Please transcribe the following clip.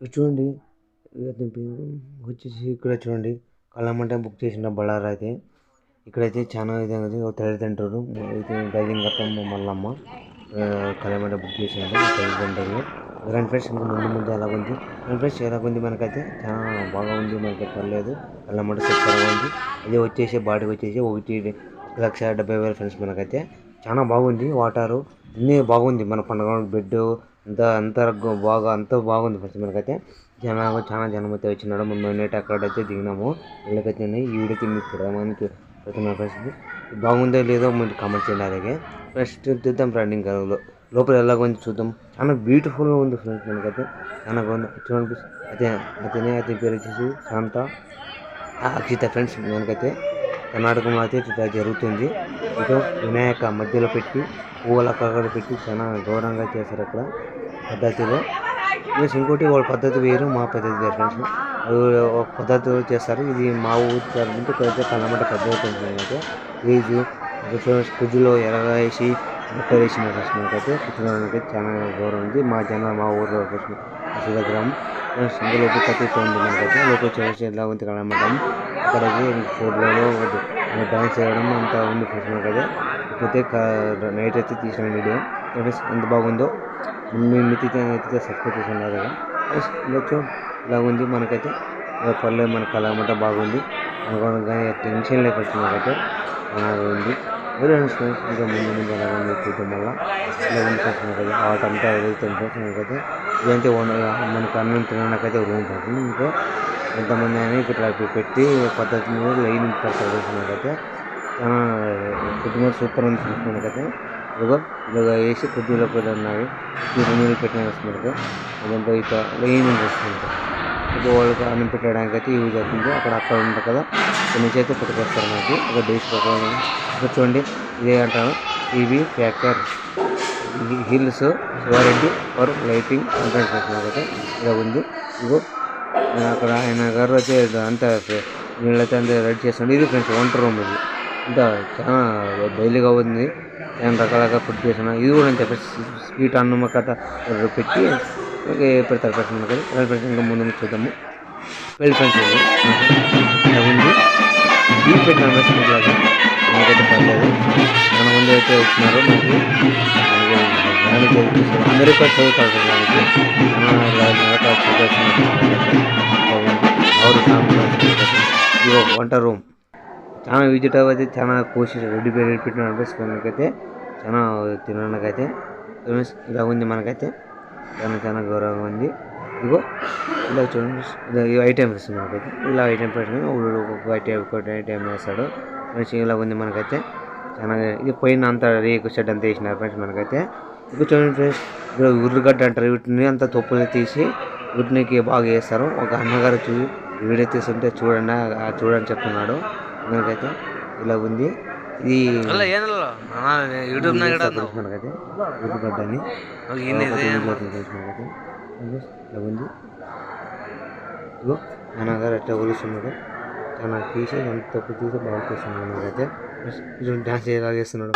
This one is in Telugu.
చూడండి. అతని పేరు వచ్చేసి ఇక్కడ చూడండి. కళ్ళమంటే బుక్ చేసిన బళ్ళారా అయితే. ఇక్కడైతే చాలా విధంగా ఉంది. తల్లిదండ్రులు అయితే డైవింగ్ గట్టమ్మ మల్లమ్మ కళ్ళమంట బుక్ చేసినారు తల్లిదండ్రులు గ్రాండ్ ఫ్రెండ్స్ ఇంకా ముందు ముందు ఎలా ఉంది? గ్రాండ్ ఫ్రెండ్స్ ఎలా ఉంది మనకైతే? చాలా బాగా ఉంది. మనకి పర్లేదు. కళ్ళమంట సూపర్గా ఉంది. ఇది వచ్చేసి బాడీ వచ్చేసి ఒకటి లక్ష డెబ్బై వేల ఫ్రెండ్స్ మనకైతే. చాలా బాగుంది వాటరు. అన్నీ బాగుంది. మన పండుగ బెడ్ అంతా అంతా బాగా అంతా బాగుంది ఫ్రెండ్స్ మనకైతే. జనాలు చాలా జనం అయితే వచ్చినాడు మేము నైట్ అక్కడైతే దిగినాము. ఇళ్ళకైతే ఈ వీడియోకి మీకు పెడదామని పెడుతున్నాను ఫ్రెండ్స్ బాగుందో లేదో మీరు కామెంట్ చేయండి అలాగే. ఫస్ట్ చూద్దాం రన్నింగ్ కరువులో లోపల ఎలాగ చూద్దాం. చాలా బ్యూటిఫుల్గా ఉంది ఫ్రెండ్స్ మనకైతే. చాలా బాగుంది. చూడండి అయితే అతనే అతని పేరు వచ్చేసి శాంత. అక్షిత ఫ్రెండ్స్ మనకైతే. కర్ణాటకలో అయితే ఇట్లా జరుగుతుంది. ఇదో వినాయక మధ్యలో పెట్టి పువ్వుల అక్కడ పెట్టి చాలా గౌరవంగా చేశారు అక్కడ. పద్ధతిలో ప్లస్ ఇంకోటి వాళ్ళ పద్ధతి వేరు మా పద్ధతి వేరు ఫ్రెండ్స్ అది ఒక పద్ధతి చేస్తారు. ఇది మా ఊరు తరపున కొంచెం కళ్ళమంట పద్ధతి ఉంటుంది ఫీజు ఫ్రిడ్జ్లో ఎరగేసి వేసి బట్టలు వేసిన ఫ్రెండ్స్ మనకైతే కూర్చోడానికి చాలా గౌరవం ఉంది. మా జన మా ఊర్లో అసలు గ్రామం. ఫ్రెండ్స్ ఇంకా ఉంది మనకైతే లోపల చేసి ఎలా ఉంది కళ్ళమంటాం అక్కడికి ఫోటోలో డ్యాన్స్ చేయడం అంతా ఉంది ఫ్రెండ్స్ మనకైతే ఇప్పుడైతే నైట్ అయితే తీసిన వీడియో. ఫ్రెండ్స్ ఎంత బాగుందో. మీ మితితో అయితే సబ్స్క్రైబ్ చేసి ఉన్నారు కదా ఫ్రెండ్స్ ఇలా ఉంది మనకైతే పర్లేదు మన కళామట బాగుంది. అనుకోవడం కానీ టెన్షన్ లేకపోతే మనకైతే ఉంది మరి ఫ్రెండ్స్ ఇంకా ముందు ముందు అలాగే ఉంది కుటుంబంలో వల్ల. ఇలా ఉంది ఫ్రెండ్స్ మనకైతే. ఆట అంతా మనకైతే. ఇదంటే మనకు అన్నం తినడానికైతే రూమ్ పడుతుంది ఇంకా ఎంతమంది అయినా ఇట్లా పెట్టి పద్ధతి మీద లైన్ పెడతారు ఫ్రెండ్స్ మనకైతే. చాలా సూపర్ ఉంది ఫ్రెండ్స్ మనకైతే. ఇదిగో ఇలాగ వేసి కొద్దిలో కూడా ఉన్నాయి ఈ నీళ్ళు పెట్టిన మనకి అదంతా ఇక లైన్ వస్తుంది ఇప్పుడు వాళ్ళకి అన్నం పెట్టడానికి అయితే యూజ్ అవుతుంది అక్కడ అక్కడ ఉంటుంది కదా. ఇక్కడ నుంచి అయితే పట్టుకొస్తారు మనకి ఒక డేస్ ప్రకారం ఇక్కడ చూడండి ఇదే అంటాను. ఇవి factor hills warranty for lighting అంటారు మనకైతే ఇలా ఉంది. ఇగో అక్కడ ఆయన గారు అయితే అంతా వీళ్ళైతే అంతా రెడీ చేస్తుంది ఇది ఫ్రెండ్స్ వంట రూమ్ ఇది. ఇంకా చాలా డైలీగా ఉంది. చాలా రకాలుగా ఫుడ్ చేసిన. ఇది కూడా అంతే స్వీట్ అన్నమ్మ కథ పెట్టి పెడతారు ప్రశ్న మనకి ఇంకా ముందు చూద్దాము. వెళ్ళి ఫ్రెండ్స్ ఇది. ఇలా ఉంది. డీప్ పెట్టిన ఫ్రెండ్స్ ఇట్లాగా మనకైతే పర్లేదు. మన ముందు అయితే వచ్చినారు మనకి. అమెరికా చదువుతారు దానికి ఇదిగో వంట రూమ్. చాలా విజిట్ అయితే చాలా కోసి రెడీ రెడీ పెట్టిన అనిపిస్తుంది మనకైతే చాలా తినడానికైతే ఇలా ఉంది మనకైతే. చాలా చాలా గౌరవంగా ఉంది. ఇదిగో ఇలా చూడండి ఇలా ఐటెం వేస్తుంది మనకైతే ఇలా ఐటెం పెట్టుకుని ఒక్కొక్క ఐటెం ఒక్కొక్క ఐటెం వేస్తాడు. ఫ్రెండ్స్ ఇలా ఉంది మనకైతే. చాలా ఇది పైన అంత రేకు షెడ్ అంతా వేసినారు ఫ్రెండ్స్ మనకైతే. ఇప్పుడు చూడండి ఫ్రెండ్స్ ఇక్కడ ఉర్రగడ్డ అంటారు వీటిని అంతా తొప్పులు తీసి వీటికి బాగా వేస్తారు. ఒక అన్నగారు చూ వీడియో తీస్తుంటే చూడండి చూడని చెప్తున్నాడు. మనకైతే ఇలా ఉంది. ఇది యూట్యూబ్ ఇలా ఉంది. నాన్నగారు ఎట్లా కొలుస్తున్నాడు తన తీసి తప్పు తీసి బాగా చేస్తున్నాడు మనకైతే. డ్యాన్స్ ఏలాగేస్తున్నాడు